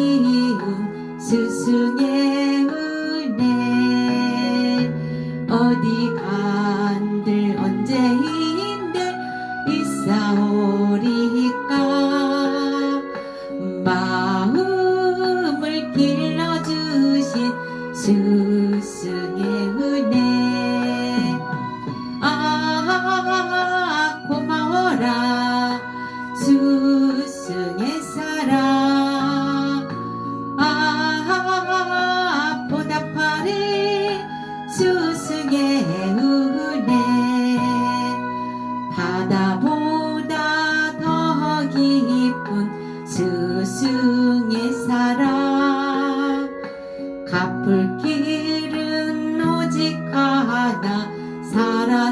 쉬운 스승의 은혜 어디 간들 언제인들 있사오리까? 마음을 길러주신 스승의 은혜 아 고마워라. 스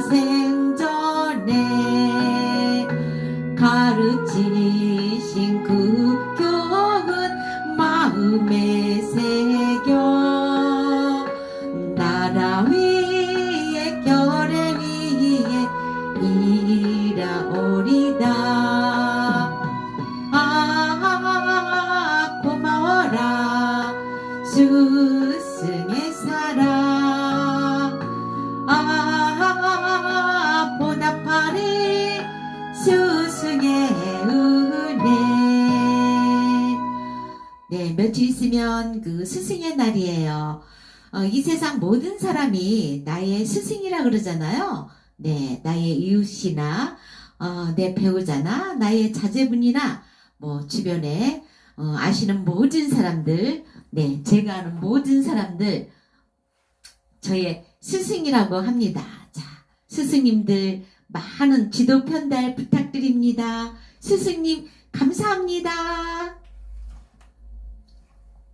생전에 가르치신 그 교훈 마음에 새겨 나라 위에 결의 위에 일하오리다. 아 고마워라. 스 승의 은혜. 네 며칠 있으면 그 스승의 날이에요. 어, 이 세상 모든 사람이 나의 스승이라 그러잖아요. 네 나의 이웃이나 어, 내 배우자나 나의 자제분이나 뭐 주변에 어, 아시는 모든 사람들 네 제가 아는 모든 사람들 저의 스승이라고 합니다. 자, 스승님들 많은 지도 편달 부탁드립니다. 스승님 감사합니다.